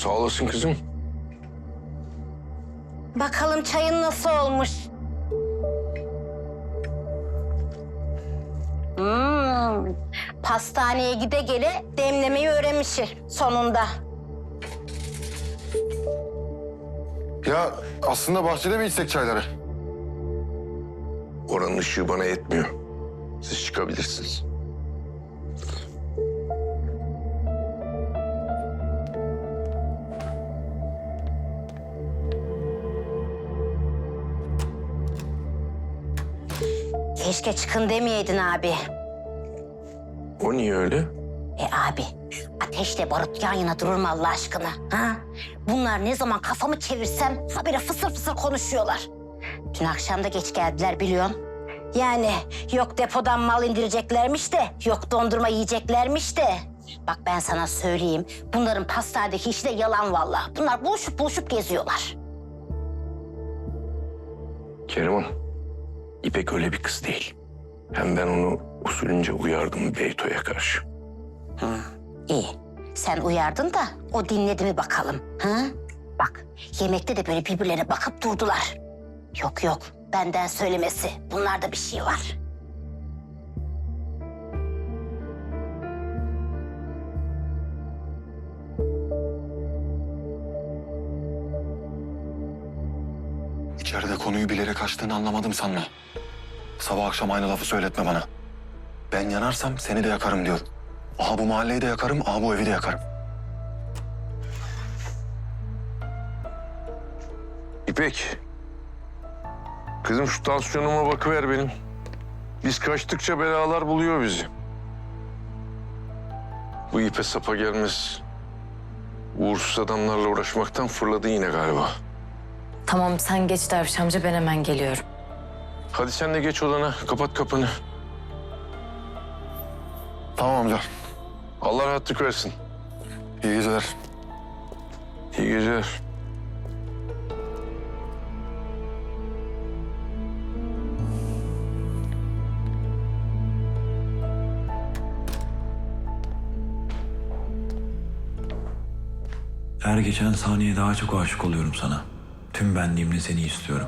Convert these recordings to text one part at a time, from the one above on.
Sağ olasın kızım. Bakalım çayın nasıl olmuş? Hmm, pastaneye gide gele demlemeyi öğrenmişsin sonunda. Ya aslında bahçede mi içsek çayları? Oranın ışığı bana yetmiyor. Siz çıkabilirsiniz. Keşke çıkın demeyeydin abi. O niye öyle? E abi, ateşle barut yan yana durur mu Allah aşkına? Ha? Bunlar ne zaman kafamı çevirsem habire fısır fısır konuşuyorlar. Dün akşam da geç geldiler biliyorsun. Yani yok depodan mal indireceklermiş de, yok dondurma yiyeceklermiş de. Bak ben sana söyleyeyim, bunların pastanedeki işi de yalan vallahi. Bunlar buluşup buluşup geziyorlar. Keriman, İpek öyle bir kız değil. Hem ben onu usulünce uyardım Beyto'ya karşı. İyi. Sen uyardın da o dinledi mi bakalım. Ha? Bak yemekte de böyle birbirlerine bakıp durdular. Yok yok benden söylemesi. Bunlarda bir şey var. İçeride konuyu bilerek açtığını anlamadım sanma. Sabah akşam aynı lafı söyletme bana. Ben yanarsam seni de yakarım diyorum. Aha bu mahalleyi de yakarım, aha bu evi de yakarım. İpek, kızım şu tansiyonuma bakıver benim. Biz kaçtıkça belalar buluyor bizi. Bu ipe sapa gelmez. Uğursuz adamlarla uğraşmaktan fırladı yine galiba. Tamam sen geç Derviş amca ben hemen geliyorum. Hadi sen de geç odana, kapat kapını. Tamam amca. Allah rahatlık versin. İyi geceler. İyi geceler. Her geçen saniye daha çok aşık oluyorum sana. Tüm benliğimle seni istiyorum.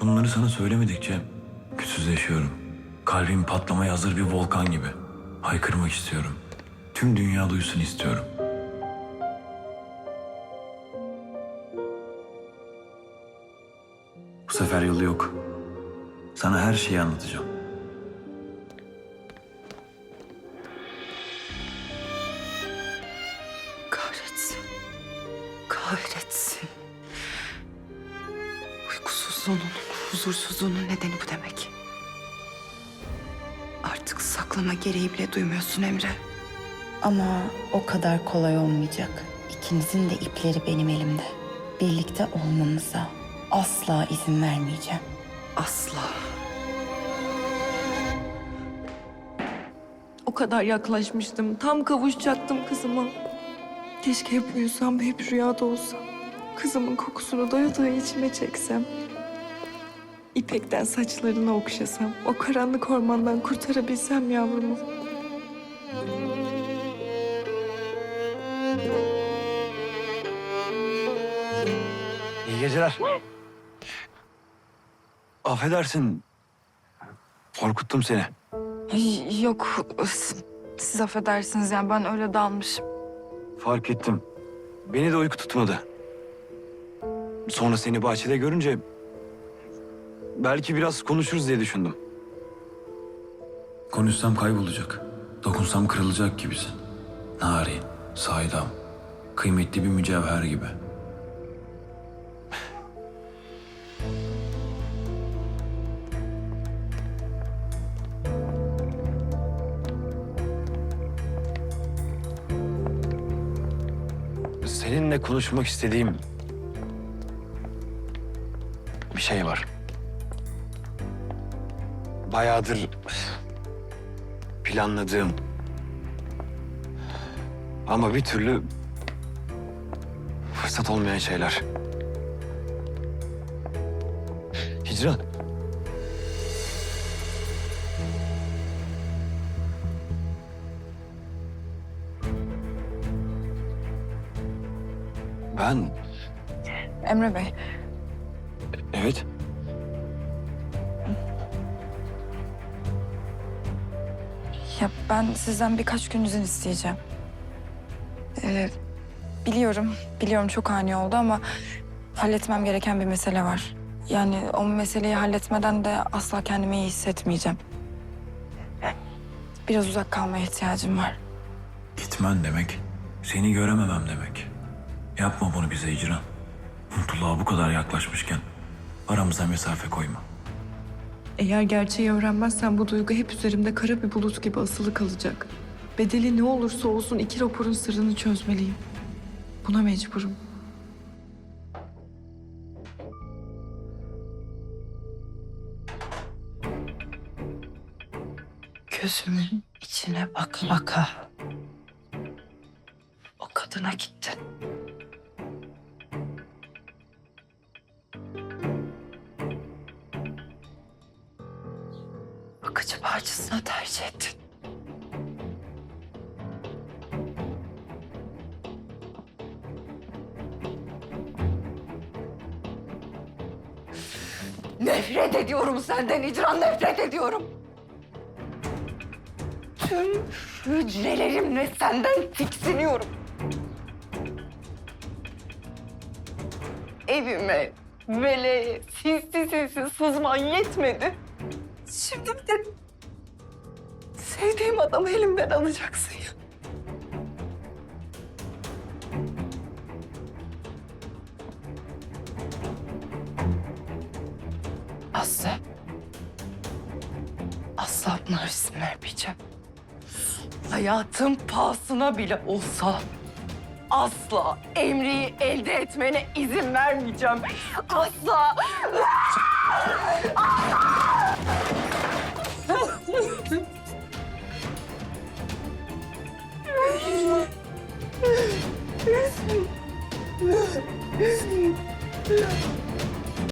Bunları sana söylemedikçe güçsüzleşiyorum. Kalbim patlamaya hazır bir volkan gibi. Haykırmak istiyorum. Tüm dünya duysun istiyorum. Bu sefer yolu yok. Sana her şeyi anlatacağım. Nedeni bu demek. Artık saklama gereği bile duymuyorsun Emre. Ama o kadar kolay olmayacak. İkinizin de ipleri benim elimde. Birlikte olmanıza asla izin vermeyeceğim. Asla. O kadar yaklaşmıştım. Tam kavuşacaktım kızıma. Keşke hep uyusam ve hep rüyada olsam. Kızımın kokusunu doya doya içime çeksem. İpekten saçlarını okşasam. O karanlık ormandan kurtarabilsem yavrumu. İyi geceler. Affedersin. Korkuttum seni. Yok, siz affedersiniz yani ben öyle dalmışım. Fark ettim. Beni de uyku tutmadı. Sonra seni bahçede görünce... ...belki biraz konuşuruz diye düşündüm. Konuşsam kaybolacak. Dokunsam kırılacak gibisin. Narin, saydam, kıymetli bir mücevher gibi. Seninle konuşmak istediğim bir şey var bayağıdır planladığım ama bir türlü fırsat olmayan şeyler. Hicran. Ben... Emre Bey. Evet. Ya ben sizden birkaç gün izin isteyeceğim. Ee, biliyorum, biliyorum çok ani oldu ama halletmem gereken bir mesele var. Yani o meseleyi halletmeden de asla kendimi iyi hissetmeyeceğim. Biraz uzak kalmaya ihtiyacım var. Gitmen demek, seni görememem demek. Yapma bunu bize icra. Mutluluğa bu kadar yaklaşmışken aramıza mesafe koyma. Eğer gerçeği öğrenmezsen bu duygu hep üzerimde kara bir bulut gibi asılı kalacak. Bedeli ne olursa olsun iki raporun sırrını çözmeliyim. Buna mecburum. Gözümün içine baka baka. O kadına gittin. Bakıcı parçasına tercih ettin. Nefret ediyorum senden İcran, nefret ediyorum. Tüm hücrelerimle senden tiksiniyorum. Evime, meleğe, sinsi sinsi sızman yetmedi. Şimdi bir de sevdiğim adamı elimden alacaksın ya. Aslı. Asla buna izin vermeyeceğim. Hayatın pahasına bile olsa asla Emre'yi elde etmene izin vermeyeceğim. Asla.